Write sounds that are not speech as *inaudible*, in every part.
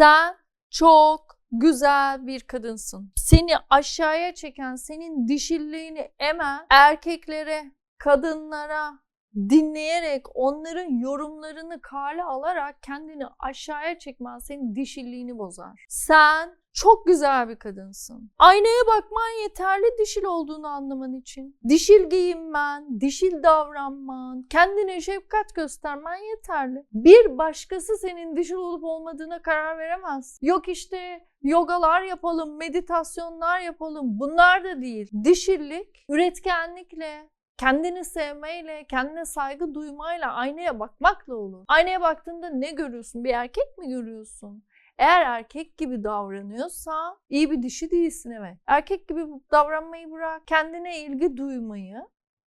Sen çok güzel bir kadınsın. Seni aşağıya çeken, senin dişilliğini emen erkeklere, kadınlara dinleyerek onların yorumlarını kale alarak kendini aşağıya çekmen senin dişilliğini bozar. Sen çok güzel bir kadınsın. Aynaya bakman yeterli dişil olduğunu anlaman için. Dişil giyinmen, dişil davranman, kendine şefkat göstermen yeterli. Bir başkası senin dişil olup olmadığına karar veremez. Yok işte yogalar yapalım, meditasyonlar yapalım. Bunlar da değil. Dişillik, üretkenlikle, kendini sevmeyle, kendine saygı duymayla, aynaya bakmakla olur. Aynaya baktığında ne görüyorsun? Bir erkek mi görüyorsun? Eğer erkek gibi davranıyorsa iyi bir dişi değilsin evet. Erkek gibi davranmayı bırak. Kendine ilgi duymayı,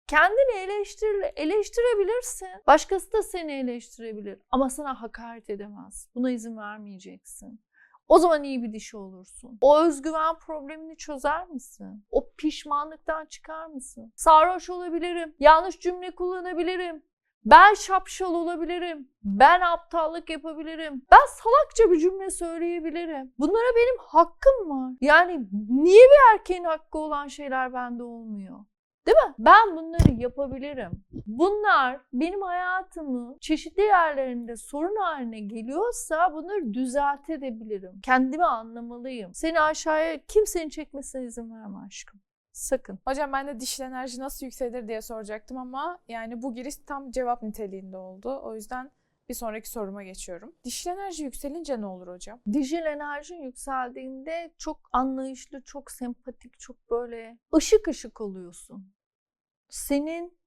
kendini eleştir, eleştirebilirsin. Başkası da seni eleştirebilir ama sana hakaret edemez. Buna izin vermeyeceksin. O zaman iyi bir dişi olursun. O özgüven problemini çözer misin? O pişmanlıktan çıkar mısın? Sarhoş olabilirim. Yanlış cümle kullanabilirim. Ben şapşal olabilirim. Ben aptallık yapabilirim. Ben salakça bir cümle söyleyebilirim. Bunlara benim hakkım var. Yani niye bir erkeğin hakkı olan şeyler bende olmuyor? Değil mi? Ben bunları yapabilirim. Bunlar benim hayatımı çeşitli yerlerinde sorun haline geliyorsa bunları düzeltebilirim. Kendimi anlamalıyım. Seni aşağıya kimsenin çekmesine izin verme aşkım. Sakın. Hocam ben de dişil enerji nasıl yükselir diye soracaktım ama yani bu giriş tam cevap niteliğinde oldu. O yüzden bir sonraki soruma geçiyorum. Dişil enerji yükselince ne olur hocam? Dijil enerjin yükseldiğinde çok anlayışlı, çok sempatik, çok böyle ışık ışık oluyorsun. Senin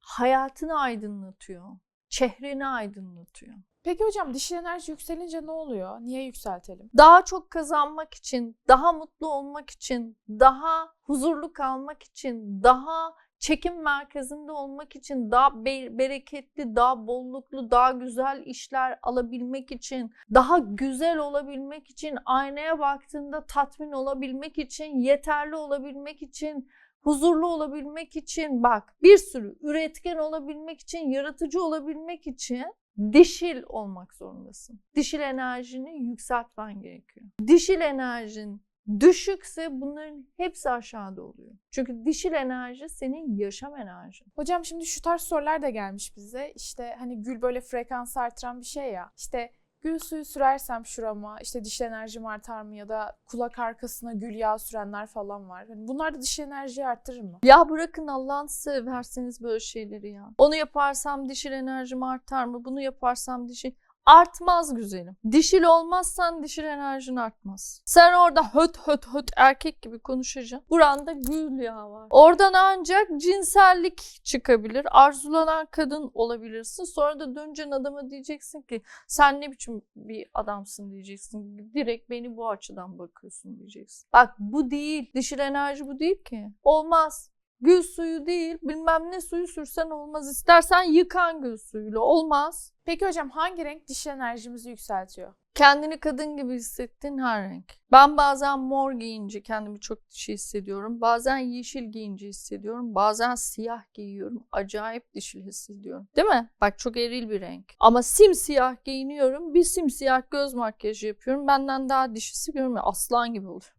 hayatını aydınlatıyor. Çehreni aydınlatıyor. Peki hocam dişil enerji yükselince ne oluyor? Niye yükseltelim? Daha çok kazanmak için, daha mutlu olmak için, daha huzurlu kalmak için, daha çekim merkezinde olmak için, daha be- bereketli, daha bolluklu, daha güzel işler alabilmek için, daha güzel olabilmek için, aynaya baktığında tatmin olabilmek için, yeterli olabilmek için, huzurlu olabilmek için, bak bir sürü üretken olabilmek için, yaratıcı olabilmek için dişil olmak zorundasın. Dişil enerjini yükseltmen gerekiyor. Dişil enerjin düşükse bunların hepsi aşağıda oluyor. Çünkü dişil enerji senin yaşam enerjin. Hocam şimdi şu tarz sorular da gelmiş bize. İşte hani gül böyle frekans artıran bir şey ya. İşte gül suyu sürersem şurama işte dişil enerjim artar mı ya da kulak arkasına gül yağı sürenler falan var. Hani bunlar da dişil enerjiyi arttırır mı? Ya bırakın Allah'ını severseniz böyle şeyleri ya. Onu yaparsam dişil enerjim artar mı? Bunu yaparsam dişil... Artmaz güzelim. Dişil olmazsan dişil enerjin artmaz. Sen orada höt höt höt erkek gibi konuşacaksın. Buranda gül yağı var. Oradan ancak cinsellik çıkabilir. Arzulanan kadın olabilirsin. Sonra da döneceksin adama diyeceksin ki sen ne biçim bir adamsın diyeceksin. Direkt beni bu açıdan bakıyorsun diyeceksin. Bak bu değil. Dişil enerji bu değil ki. Olmaz. Gül suyu değil, bilmem ne suyu sürsen olmaz. İstersen yıkan gül suyuyla olmaz. Peki hocam hangi renk dişil enerjimizi yükseltiyor? Kendini kadın gibi hissettiğin her renk. Ben bazen mor giyince kendimi çok dişi hissediyorum. Bazen yeşil giyince hissediyorum. Bazen siyah giyiyorum. Acayip dişil hissediyorum. Değil mi? Bak çok eril bir renk. Ama simsiyah giyiniyorum. Bir simsiyah göz makyajı yapıyorum. Benden daha dişisi görmüyor. Aslan gibi oluyor.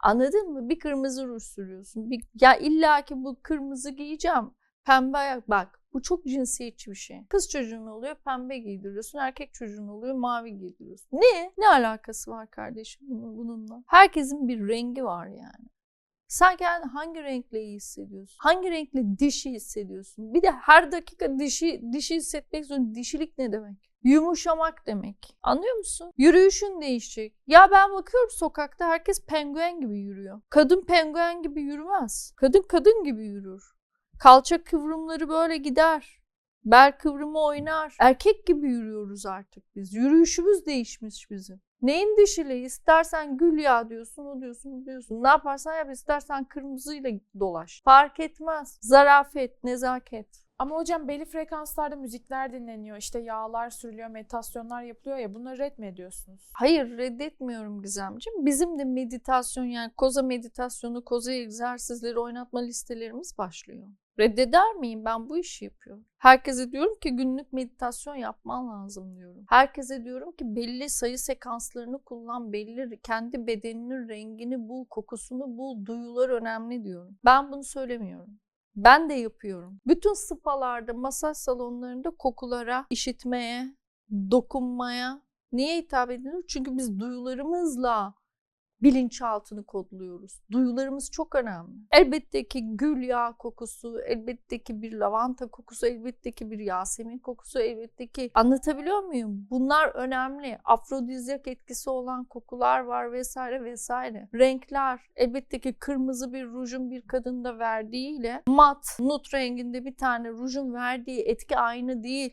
Anladın mı? Bir kırmızı ruj sürüyorsun. Bir, ya illa ki bu kırmızı giyeceğim. Pembe ayak bak. Bu çok cinsiyetçi bir şey. Kız çocuğun oluyor pembe giydiriyorsun. Erkek çocuğun oluyor mavi giydiriyorsun. Ne? Ne alakası var kardeşim bunun, bununla? Herkesin bir rengi var yani. Sen kendini hangi renkle iyi hissediyorsun? Hangi renkle dişi hissediyorsun? Bir de her dakika dişi dişi hissetmek zorunda. Dişilik ne demek? Yumuşamak demek. Anlıyor musun? Yürüyüşün değişecek. Ya ben bakıyorum sokakta herkes penguen gibi yürüyor. Kadın penguen gibi yürümez. Kadın kadın gibi yürür. Kalça kıvrımları böyle gider. Bel kıvrımı oynar. Erkek gibi yürüyoruz artık biz. Yürüyüşümüz değişmiş bizim. Neyin dişili? İstersen gül yağı diyorsun, o diyorsun, bu diyorsun. Ne yaparsan yap, istersen kırmızıyla dolaş. Fark etmez. Zarafet, nezaket. Ama hocam belli frekanslarda müzikler dinleniyor, işte yağlar sürülüyor, meditasyonlar yapılıyor ya bunları red? Hayır reddetmiyorum Gizemciğim. Bizim de meditasyon yani koza meditasyonu, koza egzersizleri oynatma listelerimiz başlıyor. Reddeder miyim? Ben bu işi yapıyorum. Herkese diyorum ki günlük meditasyon yapman lazım diyorum. Herkese diyorum ki belli sayı sekanslarını kullan, belli kendi bedeninin rengini bul, kokusunu bul, duyular önemli diyorum. Ben bunu söylemiyorum. Ben de yapıyorum. Bütün spalarda, masaj salonlarında kokulara, işitmeye, dokunmaya niye hitap edilir? Çünkü biz duyularımızla bilinçaltını kodluyoruz. Duyularımız çok önemli. Elbette ki gül yağı kokusu, elbette ki bir lavanta kokusu, elbette ki bir yasemin kokusu, elbette ki anlatabiliyor muyum? Bunlar önemli. Afrodizyak etkisi olan kokular var vesaire vesaire. Renkler, elbette ki kırmızı bir rujun bir kadında verdiğiyle mat, nut renginde bir tane rujun verdiği etki aynı değil.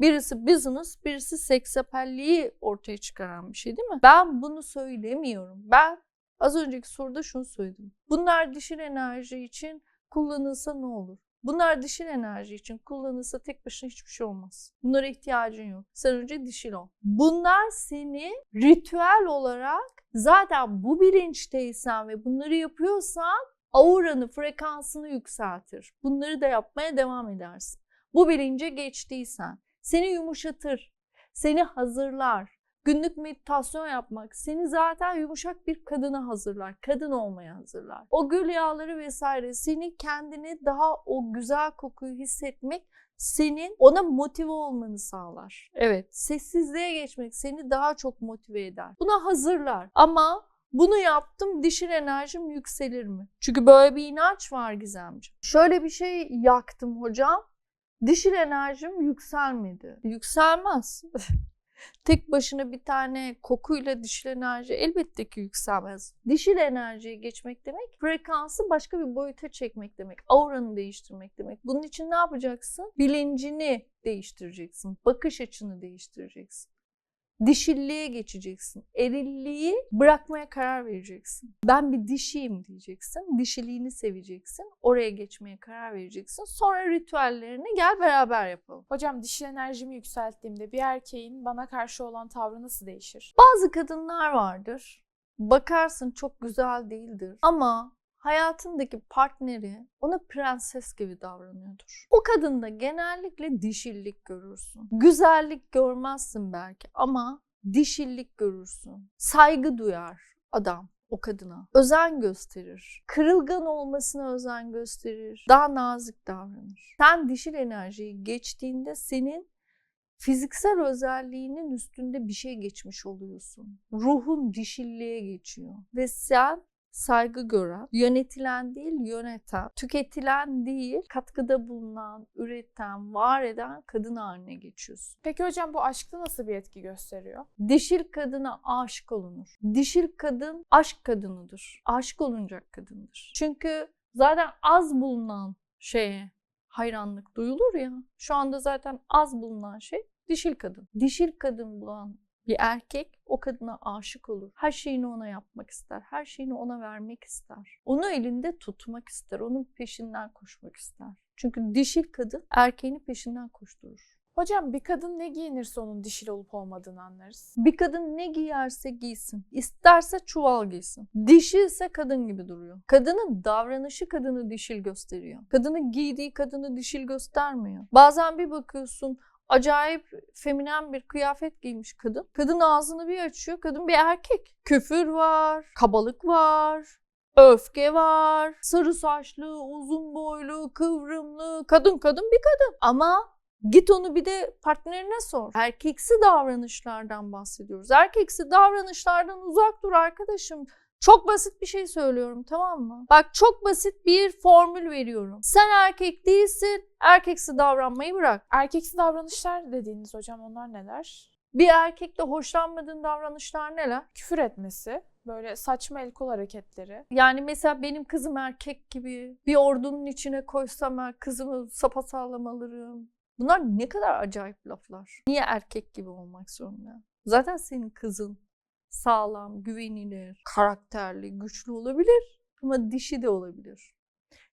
Birisi business, birisi seksapelliği ortaya çıkaran bir şey değil mi? Ben bunu söylemiyorum. Ben az önceki soruda şunu söyledim. Bunlar dişil enerji için kullanılsa ne olur? Bunlar dişil enerji için kullanılsa tek başına hiçbir şey olmaz. Bunlara ihtiyacın yok. Sen önce dişil ol. Bunlar seni ritüel olarak zaten bu bilinçteysen ve bunları yapıyorsan auranı, frekansını yükseltir. Bunları da yapmaya devam edersin. Bu bilince geçtiysen seni yumuşatır, seni hazırlar. Günlük meditasyon yapmak seni zaten yumuşak bir kadına hazırlar, kadın olmaya hazırlar. O gül yağları vesaire seni kendini daha o güzel kokuyu hissetmek senin ona motive olmanı sağlar. Evet, sessizliğe geçmek seni daha çok motive eder. Buna hazırlar. Ama bunu yaptım dişil enerjim yükselir mi? Çünkü böyle bir inanç var Gizemciğim. Şöyle bir şey yaktım hocam. Dişil enerjim yükselmedi. Yükselmez. *laughs* Tek başına bir tane kokuyla dişil enerji elbette ki yükselmez. Dişil enerjiye geçmek demek frekansı başka bir boyuta çekmek demek. Auranı değiştirmek demek. Bunun için ne yapacaksın? Bilincini değiştireceksin. Bakış açını değiştireceksin. Dişilliğe geçeceksin. Erilliği bırakmaya karar vereceksin. Ben bir dişiyim diyeceksin. Dişiliğini seveceksin. Oraya geçmeye karar vereceksin. Sonra ritüellerini gel beraber yapalım. Hocam dişil enerjimi yükselttiğimde bir erkeğin bana karşı olan tavrı nasıl değişir? Bazı kadınlar vardır. Bakarsın çok güzel değildir. Ama hayatındaki partneri ona prenses gibi davranıyordur. O kadında genellikle dişillik görürsün. Güzellik görmezsin belki ama dişillik görürsün. Saygı duyar adam o kadına. Özen gösterir. Kırılgan olmasına özen gösterir. Daha nazik davranır. Sen dişil enerjiyi geçtiğinde senin fiziksel özelliğinin üstünde bir şey geçmiş oluyorsun. Ruhun dişilliğe geçiyor ve sen saygı gören, yönetilen değil yöneten, tüketilen değil katkıda bulunan, üreten, var eden kadın haline geçiyorsun. Peki hocam bu aşkta nasıl bir etki gösteriyor? Dişil kadına aşık olunur. Dişil kadın aşk kadınıdır. Aşık olunacak kadındır. Çünkü zaten az bulunan şeye hayranlık duyulur ya. Şu anda zaten az bulunan şey dişil kadın. Dişil kadın bulan bir erkek o kadına aşık olur. Her şeyini ona yapmak ister. Her şeyini ona vermek ister. Onu elinde tutmak ister. Onun peşinden koşmak ister. Çünkü dişil kadın erkeğini peşinden koşturur. Hocam bir kadın ne giyinirse onun dişil olup olmadığını anlarız. Bir kadın ne giyerse giysin. İsterse çuval giysin. Dişilse kadın gibi duruyor. Kadının davranışı kadını dişil gösteriyor. Kadının giydiği kadını dişil göstermiyor. Bazen bir bakıyorsun acayip feminen bir kıyafet giymiş kadın. Kadın ağzını bir açıyor. Kadın bir erkek. Küfür var, kabalık var, öfke var. Sarı saçlı, uzun boylu, kıvrımlı, kadın kadın bir kadın. Ama Git onu bir de partnerine sor. Erkeksi davranışlardan bahsediyoruz. Erkeksi davranışlardan uzak dur arkadaşım. Çok basit bir şey söylüyorum tamam mı? Bak çok basit bir formül veriyorum. Sen erkek değilsin, erkeksi davranmayı bırak. Erkeksi davranışlar dediğiniz hocam onlar neler? Bir erkekte hoşlanmadığın davranışlar neler? Küfür etmesi, böyle saçma el kol hareketleri. Yani mesela benim kızım erkek gibi bir ordunun içine koysam ben kızımı sapasağlam alırım. Bunlar ne kadar acayip laflar. Niye erkek gibi olmak zorunda? Zaten senin kızın sağlam, güvenilir, karakterli, güçlü olabilir ama dişi de olabilir.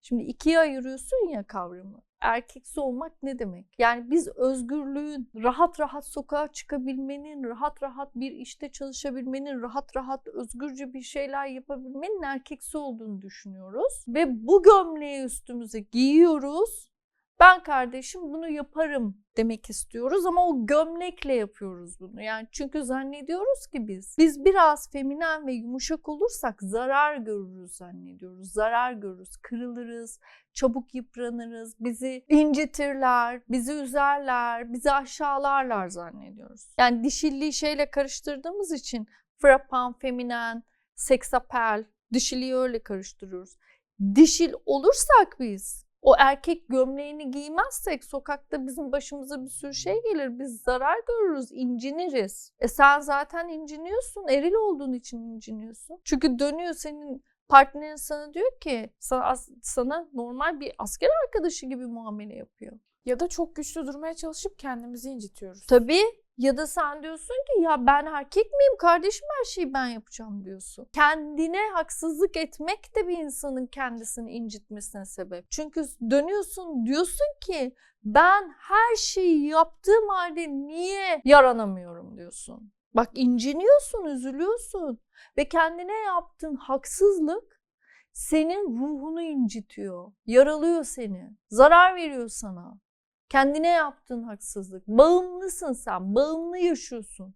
Şimdi ikiye ayırıyorsun ya kavramı. erkeksi olmak ne demek? Yani biz özgürlüğün, rahat rahat sokağa çıkabilmenin, rahat rahat bir işte çalışabilmenin, rahat rahat özgürce bir şeyler yapabilmenin erkeksi olduğunu düşünüyoruz. Ve bu gömleği üstümüze giyiyoruz. Ben kardeşim bunu yaparım demek istiyoruz ama o gömlekle yapıyoruz bunu. Yani çünkü zannediyoruz ki biz biz biraz feminen ve yumuşak olursak zarar görürüz zannediyoruz. Zarar görürüz, kırılırız, çabuk yıpranırız, bizi incitirler, bizi üzerler, bizi aşağılarlar zannediyoruz. Yani dişilliği şeyle karıştırdığımız için frapan, feminen, seksapel, dişiliği öyle karıştırıyoruz. Dişil olursak biz o erkek gömleğini giymezsek sokakta bizim başımıza bir sürü şey gelir. Biz zarar görürüz, inciniriz. E sen zaten inciniyorsun. Eril olduğun için inciniyorsun. Çünkü dönüyor senin partnerin sana diyor ki sana, sana normal bir asker arkadaşı gibi muamele yapıyor. Ya da çok güçlü durmaya çalışıp kendimizi incitiyoruz. Tabii ya da sen diyorsun ki ya ben erkek miyim kardeşim her şeyi ben yapacağım diyorsun. Kendine haksızlık etmek de bir insanın kendisini incitmesine sebep. Çünkü dönüyorsun diyorsun ki ben her şeyi yaptığım halde niye yaranamıyorum diyorsun. Bak inciniyorsun, üzülüyorsun ve kendine yaptığın haksızlık senin ruhunu incitiyor, yaralıyor seni, zarar veriyor sana. Kendine yaptığın haksızlık. Bağımlısın sen. Bağımlı yaşıyorsun.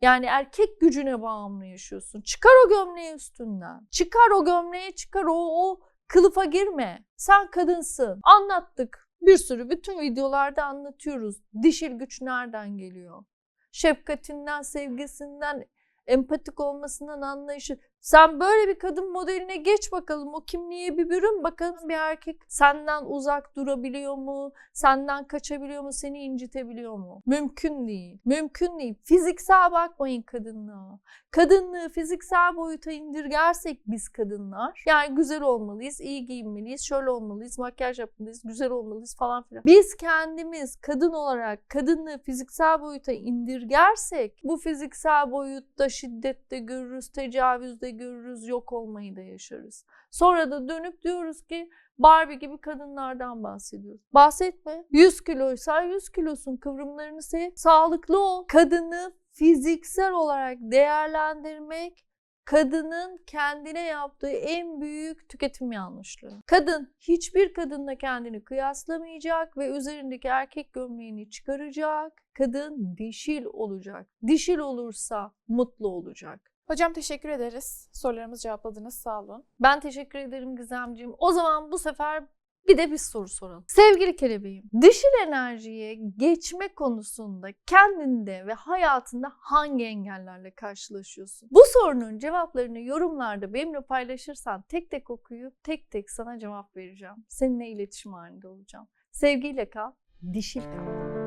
Yani erkek gücüne bağımlı yaşıyorsun. Çıkar o gömleği üstünden. Çıkar o gömleği çıkar o, o kılıfa girme. Sen kadınsın. Anlattık. Bir sürü bütün videolarda anlatıyoruz. Dişil güç nereden geliyor? Şefkatinden, sevgisinden, empatik olmasından anlayışı. Sen böyle bir kadın modeline geç bakalım. O kimliğe bir bürün bakalım bir erkek senden uzak durabiliyor mu? Senden kaçabiliyor mu? Seni incitebiliyor mu? Mümkün değil. Mümkün değil. Fiziksel bakmayın kadınlığa. Kadınlığı fiziksel boyuta indirgersek biz kadınlar yani güzel olmalıyız, iyi giyinmeliyiz, şöyle olmalıyız, makyaj yapmalıyız, güzel olmalıyız falan filan. Biz kendimiz kadın olarak kadınlığı fiziksel boyuta indirgersek bu fiziksel boyutta şiddette görürüz, tecavüzde görürüz, yok olmayı da yaşarız. Sonra da dönüp diyoruz ki Barbie gibi kadınlardan bahsediyoruz. Bahsetme. 100 kiloysa 100 kilosun kıvrımlarını sev. Sağlıklı ol. Kadını fiziksel olarak değerlendirmek kadının kendine yaptığı en büyük tüketim yanlışlığı. Kadın hiçbir kadınla kendini kıyaslamayacak ve üzerindeki erkek gömleğini çıkaracak. Kadın dişil olacak. Dişil olursa mutlu olacak. Hocam teşekkür ederiz. Sorularımızı cevapladınız. Sağ olun. Ben teşekkür ederim Gizemciğim. O zaman bu sefer bir de bir soru soralım. Sevgili kelebeğim, dişil enerjiye geçme konusunda kendinde ve hayatında hangi engellerle karşılaşıyorsun? Bu sorunun cevaplarını yorumlarda benimle paylaşırsan tek tek okuyup tek tek sana cevap vereceğim. Seninle iletişim halinde olacağım. Sevgiyle kal, dişil kal.